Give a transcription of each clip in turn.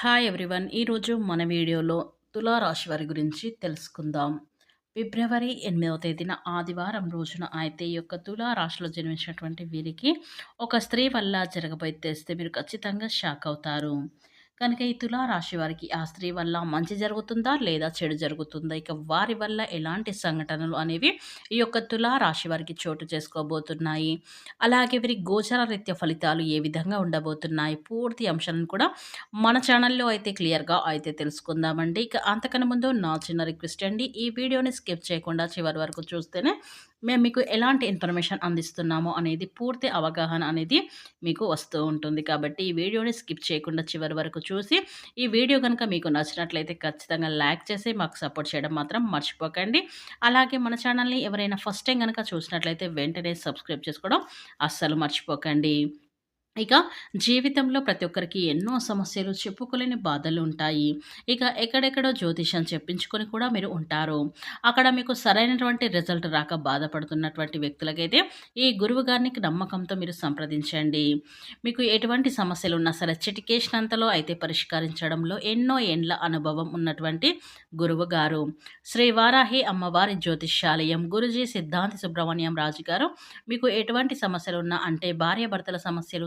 Hi everyone ఈరోజు మన వీడియోలో తులారాశి వారి గురించి తెలుసుకుందాం. ఫిబ్రవరి ఎనిమిదవ తేదీన ఆదివారం రోజున అయితే ఈ యొక్క తులారాశిలో జన్మించినటువంటి వీరికి ఒక స్త్రీ వల్ల జరగబోయే తెస్తే మీరు ఖచ్చితంగా షాక్ అవుతారు. కనుక ఈ తులారాశి వారికి ఆ స్త్రీ వల్ల మంచి జరుగుతుందా లేదా చెడు జరుగుతుందా? ఇక వారి వల్ల ఎలాంటి సంఘటనలు అనేవి ఈ యొక్క తులారాశి వారికి చోటు చేసుకోబోతున్నాయి. అలాగే వీరి గోచర రీత్య ఫలితాలు ఏ విధంగా ఉండబోతున్నాయి? పూర్తి అంశాలను కూడా మన ఛానల్లో అయితే క్లియర్గా అయితే తెలుసుకుందామండి. ఇక అంతకన్నా ముందు నా చిన్న రిక్వెస్ట్ అండి. ఈ వీడియోని స్కిప్ చేయకుండా చివరి వరకు చూస్తేనే మేము మీకు ఎలాంటి ఇన్ఫర్మేషన్ అందిస్తున్నామో అనేది పూర్తి అవగాహన అనేది మీకు వస్తూ ఉంటుంది. కాబట్టి ఈ వీడియోని స్కిప్ చేయకుండా చివరి వరకు చూసి ఈ వీడియో కనుక మీకు నచ్చినట్లయితే ఖచ్చితంగా లైక్ చేసి మాకు సపోర్ట్ చేయడం మాత్రం మర్చిపోకండి. అలాగే మన ఛానల్ని ఎవరైనా ఫస్ట్ టైం కనుక చూసినట్లయితే వెంటనే సబ్స్క్రైబ్ చేసుకోవడం అస్సలు మర్చిపోకండి. ఇక జీవితంలో ప్రతి ఒక్కరికి ఎన్నో సమస్యలు చెప్పుకోలేని బాధలు ఉంటాయి. ఇక ఎక్కడెక్కడో జ్యోతిషం చెప్పించుకొని కూడా మీరు ఉంటారు. అక్కడ మీకు సరైనటువంటి రిజల్ట్ రాక బాధపడుతున్నటువంటి వ్యక్తులకైతే ఈ గురువు గారిని నమ్మకంతో మీరు సంప్రదించండి. మీకు ఎటువంటి సమస్యలు ఉన్నా సరే చిటికేషనంతలో అయితే పరిష్కరించడంలో ఎన్నో ఏండ్ల అనుభవం ఉన్నటువంటి గురువు గారు. శ్రీ వారాహి అమ్మవారి జ్యోతిష్యాలయం గురుజీ సిద్ధాంతి సుబ్రహ్మణ్యం రాజు గారు మీకు ఎటువంటి సమస్యలు ఉన్నా అంటే భార్యాభర్తల సమస్యలు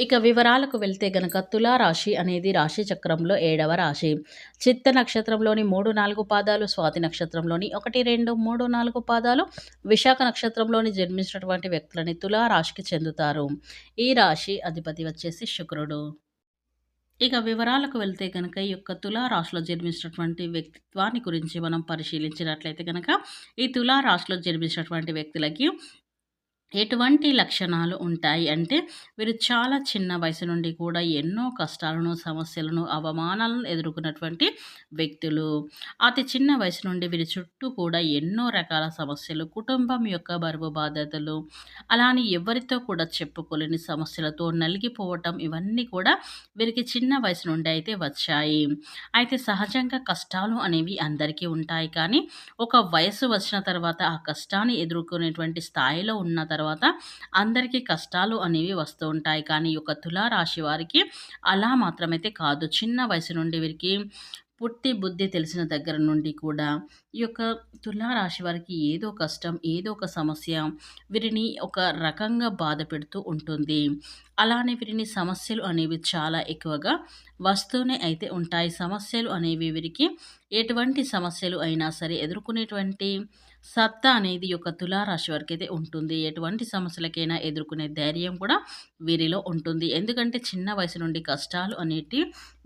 ఇక వివరాలకు వెళ్తే గనక తులారాశి అనేది రాశి చక్రంలో ఏడవ రాశి. చిత్త నక్షత్రంలోని మూడు నాలుగు పాదాలు స్వాతి నక్షత్రంలోని ఒకటి రెండు మూడు నాలుగు పాదాలు విశాఖ నక్షత్రంలోని జన్మించినటువంటి వ్యక్తులని తులారాశికి చెందుతారు. ఈ రాశి అధిపతి వచ్చేసి శుక్రుడు. ఇక వివరాలకు వెళ్తే కనుక ఈ యొక్క తులారాశిలో జన్మించినటువంటి వ్యక్తిత్వాన్ని గురించి మనం పరిశీలించినట్లయితే కనుక ఈ తులారాశిలో జన్మించినటువంటి వ్యక్తులకి ఎటువంటి లక్షణాలు ఉంటాయి అంటే వీరు చాలా చిన్న వయసు నుండి కూడా ఎన్నో కష్టాలను సమస్యలను అవమానాలను ఎదుర్కొన్నటువంటి వ్యక్తులు. అతి చిన్న వయసు నుండి వీరి చుట్టూ కూడా ఎన్నో రకాల సమస్యలు కుటుంబం యొక్క బరువు బాధ్యతలు అలానే ఎవరితో కూడా చెప్పుకోలేని సమస్యలతో నలిగిపోవటం ఇవన్నీ కూడా వీరికి చిన్న వయసు నుండి అయితే వచ్చాయి. అయితే సహజంగా కష్టాలు అనేవి అందరికీ ఉంటాయి కానీ ఒక వయసు వచ్చిన తర్వాత ఆ కష్టాన్ని ఎదుర్కొనేటువంటి స్థాయిలో ఉన్న తర్వాత తర్వాత అందరికీ కష్టాలు అనేవి వస్తూ ఉంటాయి. కానీ ఈ యొక్క తులారాశి వారికి అలా మాత్రమైతే కాదు. చిన్న వయసు నుండి వీరికి పుట్టి బుద్ధి తెలిసిన దగ్గర నుండి కూడా ఈ యొక్క తులారాశి వారికి ఏదో కష్టం ఏదో ఒక సమస్య వీరిని ఒక రకంగా బాధ పెడుతూ ఉంటుంది. అలానే వీరిని సమస్యలు అనేవి చాలా ఎక్కువగా వస్తూనే అయితే ఉంటాయి. సమస్యలు అనేవి వీరికి ఎటువంటి సమస్యలు అయినా సరే ఎదుర్కొనేటువంటి సత్తా అనేది యొక్క తులారాశి వారికి అయితే ఉంటుంది. ఎటువంటి సమస్యలకైనా ఎదుర్కొనే ధైర్యం కూడా వీరిలో ఉంటుంది. ఎందుకంటే చిన్న వయసు నుండి కష్టాలు అనేటి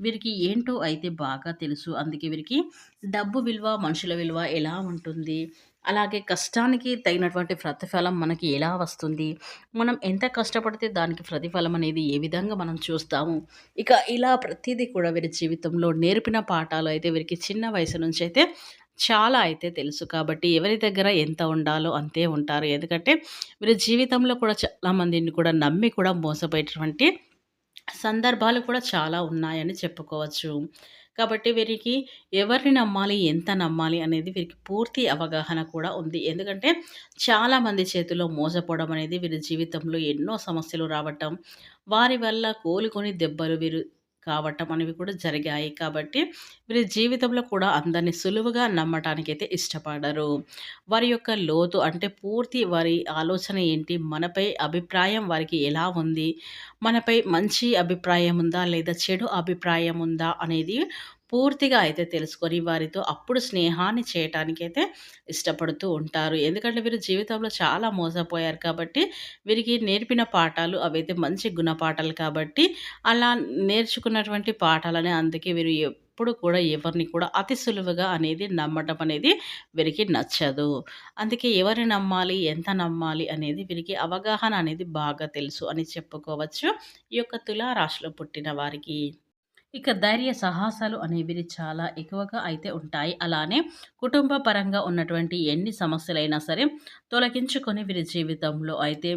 వీరికి ఏంటో అయితే బాగా తెలుసు. అందుకే వీరికి డబ్బు విలువ మనుషుల విలువ ఎలా ఉంటుంది? అలాగే కష్టానికి తగినటువంటి ప్రతిఫలం మనకి ఎలా వస్తుంది? మనం ఎంత కష్టపడితే దానికి ప్రతిఫలం అనేది ఏ విధంగా మనం చూస్తాము? ఇక ఇలా ప్రతిదీ కూడా వీరి జీవితంలో నేర్పిన పాఠాలు అయితే వీరికి చిన్న వయసు నుంచి అయితే చాలా అయితే తెలుసు. కాబట్టి ఎవరి దగ్గర ఎంత ఉండాలో అంతే ఉంటారు. ఎందుకంటే వీరి జీవితంలో కూడా చాలామందిని కూడా నమ్మి కూడా మోసపోయేటువంటి సందర్భాలు కూడా చాలా ఉన్నాయని చెప్పుకోవచ్చు. కాబట్టి వీరికి ఎవరిని నమ్మాలి ఎంత నమ్మాలి అనేది వీరికి పూర్తి అవగాహన కూడా ఉంది. ఎందుకంటే చాలామంది చేతిలో మోసపోవడం అనేది వీరి జీవితంలో ఎన్నో సమస్యలు రావటం వారి వల్ల కోలుకొని దెబ్బలు వీరు కావటం అనేవి కూడా జరిగాయి. కాబట్టి వీరి జీవితంలో కూడా అందరినీ సులువుగా నమ్మటానికి అయితే ఇష్టపడరు. వారి యొక్క లోతు అంటే పూర్తి వారి ఆలోచన ఏంటి? మనపై అభిప్రాయం వారికి ఎలా ఉంది? మనపై మంచి అభిప్రాయం ఉందా? లేదా చెడు అభిప్రాయం ఉందా? అనేది పూర్తిగా అయితే తెలుసుకొని వారితో అప్పుడు స్నేహాన్ని చేయటానికైతే ఇష్టపడుతూ ఉంటారు. ఎందుకంటే వీరు జీవితంలో చాలా మోసపోయారు కాబట్టి వీరికి నేర్పిన పాఠాలు అవైతే మంచి గుణపాఠాలు కాబట్టి అలా నేర్చుకున్నటువంటి పాఠాలని అందుకే వీరు ఎప్పుడు కూడా ఎవరిని కూడా అతి సులువుగా అనేది నమ్మటం అనేది వీరికి నచ్చదు. అందుకే ఎవరిని నమ్మాలి ఎంత నమ్మాలి అనేది వీరికి అవగాహన అనేది బాగా తెలుసు అని చెప్పుకోవచ్చు. ఈ యొక్క తులారాశిలో పుట్టిన వారికి. ఇక ధైర్య సాహసాలు అనేవి చాలా ఎక్కువగా అయితే ఉంటాయి. అలానే కుటుంబ పరంగా ఉన్నటువంటి ఎన్ని సమస్యలైనా సరే తొలగించుకొని వీరి జీవితంలో అయితే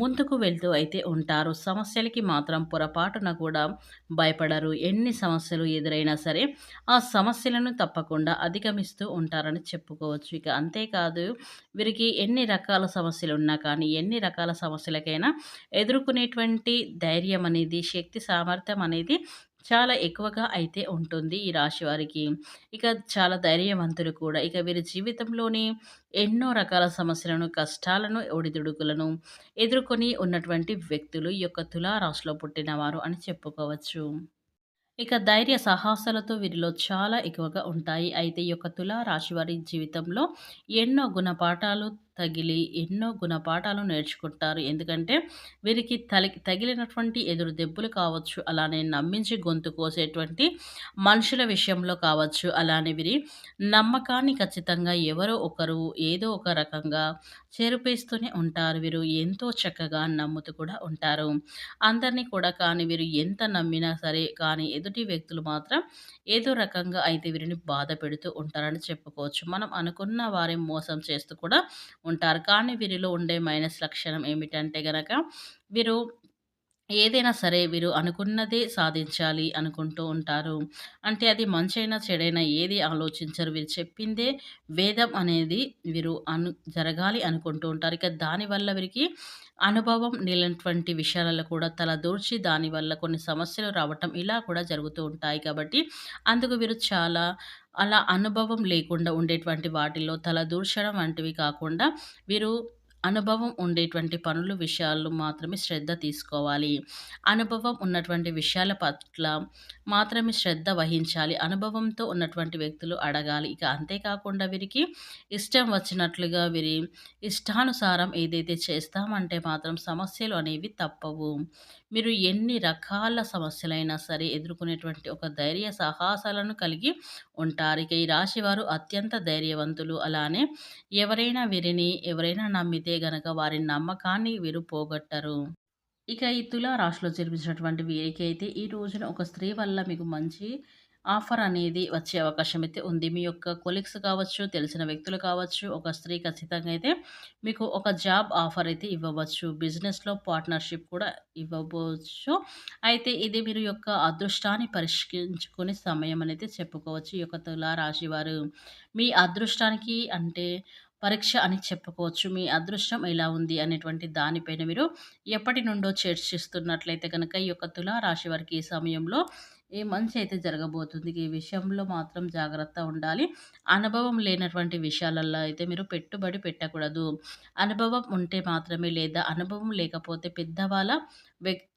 ముందుకు వెళ్తూ అయితే ఉంటారు. సమస్యలకి మాత్రం పొరపాటున కూడా భయపడరు. ఎన్ని సమస్యలు ఎదురైనా సరే ఆ సమస్యలను తప్పకుండా అధిగమిస్తూ ఉంటారని చెప్పుకోవచ్చు. ఇక అంతేకాదు వీరికి ఎన్ని రకాల సమస్యలు ఉన్నా కానీ ఎన్ని రకాల సమస్యలకైనా ఎదుర్కొనేటువంటి ధైర్యం అనేది శక్తి సామర్థ్యం అనేది చాలా ఎక్కువగా అయితే ఉంటుంది ఈ రాశి వారికి. ఇక చాలా ధైర్యవంతులు కూడా. ఇక వీరి జీవితంలోని ఎన్నో రకాల సమస్యలను, కష్టాలను, ఒడిదుడుకులను ఎదుర్కొని ఉన్నటువంటి వ్యక్తులు ఈ యొక్క తులా రాశిలో పుట్టినవారు అని చెప్పుకోవచ్చు. ఇక ధైర్య సాహసాలతో వీరిలో చాలా ఎక్కువగా ఉంటాయి. అయితే ఈ యొక్క తులా రాశి వారి జీవితంలో ఎన్నో గుణపాఠాలు తగిలి ఎన్నో గుణపాఠాలు నేర్చుకుంటారు. ఎందుకంటే వీరికి తలి తగిలినటువంటి ఎదురు దెబ్బలు కావచ్చు, అలానే నమ్మించి గొంతు కోసేటువంటి మనుషుల విషయంలో కావచ్చు, అలానే వీరి నమ్మకాన్ని ఖచ్చితంగా ఎవరో ఒకరు ఏదో ఒక రకంగా చేరుపేస్తూనే ఉంటారు. వీరు ఎంతో చక్కగా నమ్ముతూ కూడా ఉంటారు. అందరినీ కూడా కానీ వీరు ఎంత నమ్మినా సరే కానీ ఎదుటి వ్యక్తులు మాత్రం ఏదో రకంగా అయితే వీరిని బాధ పెడుతూ ఉంటారని చెప్పుకోవచ్చు. మనం అనుకున్న వారిని మోసం చేస్తూ కూడా ఉంటారు. కానీ వీరిలో ఉండే మైనస్ లక్షణం ఏమిటంటే గనక వీరు ఏదైనా సరే వీరు అనుకున్నదే సాధించాలి అనుకుంటూ ఉంటారు. అంటే అది మంచైనా, చెడైనా ఏది ఆలోచించరు. వీరు చెప్పిందే వేదం అనేది వీరు అను జరగాలి అనుకుంటూ ఉంటారు. ఇక దానివల్ల వీరికి అనుభవం లేనటువంటి విషయాలలో కూడా తలదూర్చి దానివల్ల కొన్ని సమస్యలు రావటం ఇలా కూడా జరుగుతూ ఉంటాయి. కాబట్టి అందుకు వీరు చాలా అలా అనుభవం లేకుండా ఉండేటువంటి వాటిల్లో తలదూర్చడం వంటివి కాకుండా వీరు అనుభవం ఉండేటువంటి పనులు, విషయాలు మాత్రమే శ్రద్ధ తీసుకోవాలి. అనుభవం ఉన్నటువంటి విషయాల పట్ల మాత్రమే శ్రద్ధ వహించాలి. అనుభవంతో ఉన్నటువంటి వ్యక్తులు అడగాలి. ఇక అంతేకాకుండా వీరికి ఇష్టం వచ్చినట్లుగా వీరి ఇష్టానుసారం ఏదైతే చేస్తామంటే మాత్రం సమస్యలు అనేవి తప్పవు. మీరు ఎన్ని రకాల సమస్యలైనా సరే ఎదుర్కొనేటువంటి ఒక ధైర్య సాహసాలను కలిగి ఉంటారు. ఇక ఈ రాశివారు అత్యంత ధైర్యవంతులు. అలానే ఎవరైనా వీరిని ఎవరైనా నమ్మితే గనక వారి నమ్మకాన్ని వీరు పోగొట్టరు. ఇక ఈ తులా రాశిలో జన్మించినటువంటి వీరికి అయితే ఈ రోజున ఒక స్త్రీ వల్ల మీకు మంచి ఆఫర్ అనేది వచ్చే అవకాశం అయితే ఉంది. మీ యొక్క కొలీగ్స్ కావచ్చు, తెలిసిన వ్యక్తులు కావచ్చు, ఒక స్త్రీ ఖచ్చితంగా అయితే మీకు ఒక జాబ్ ఆఫర్ అయితే ఇవ్వవచ్చు. బిజినెస్‌లో పార్ట్నర్‌షిప్ కూడా ఇవ్వవచ్చు అయితే ఇది మీరు యొక్క అదృష్టాన్ని పరిష్కరించుకునే సమయం అనేది చెప్పుకోవచ్చు. ఈ యొక్క తులా రాశి వారు మీ అదృష్టానికి అంటే పరీక్ష అని చెప్పుకోవచ్చు. మీ అదృష్టం ఎలా ఉంది అనేటువంటి దానిపైన మీరు ఎప్పటి నుండో చర్చిస్తున్నట్లయితే కనుక ఈ యొక్క తులారాశి వారికి ఈ సమయంలో ఏ మంచి అయితే జరగబోతుంది. ఈ విషయంలో మాత్రం జాగ్రత్త ఉండాలి. అనుభవం లేనటువంటి విషయాలలో అయితే మీరు పెట్టుబడి పెట్టకూడదు. అనుభవం ఉంటే మాత్రమే లేదా అనుభవం లేకపోతే పెద్దవాళ్ళ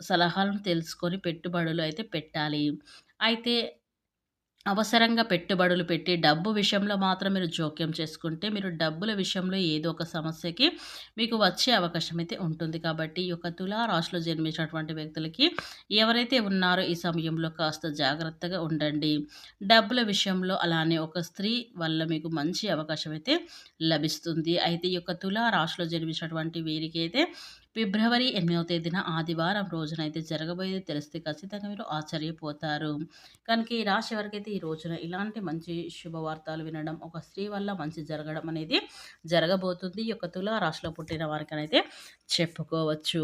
సలహాలను తెలుసుకొని పెట్టుబడులు అయితే పెట్టాలి. అయితే అవసరంగా పెట్టుబడులు పెట్టి డబ్బు విషయంలో మాత్రం మీరు జోక్యం చేసుకుంటే మీరు డబ్బుల విషయంలో ఏదో ఒక సమస్యకి మీకు వచ్చే అవకాశం అయితే ఉంటుంది. కాబట్టి ఈ యొక్క తులా రాశిలో జన్మించినటువంటి వ్యక్తులకి ఎవరైతే ఉన్నారో ఈ సమయంలో కాస్త జాగ్రత్తగా ఉండండి. డబ్బుల విషయంలో అలానే ఒక స్త్రీ వల్ల మీకు మంచి అవకాశం అయితే లభిస్తుంది. అయితే ఈ యొక్క తులా రాశిలో జన్మించినటువంటి వీరికి అయితే ఫిబ్రవరి ఎనిమిదవ తేదీన ఆదివారం రోజున అయితే జరగబోయేది తెలిస్తే ఖచ్చితంగా మీరు ఆశ్చర్యపోతారు. కనుక ఈ రాశి వారికైతే ఈ రోజున ఇలాంటి మంచి శుభవార్తలు వినడం ఒక స్త్రీ వల్ల మంచి జరగడం అనేది జరగబోతుంది. ఈ యొక్క తులా రాశిలో పుట్టిన వారికనైతే చెప్పుకోవచ్చు.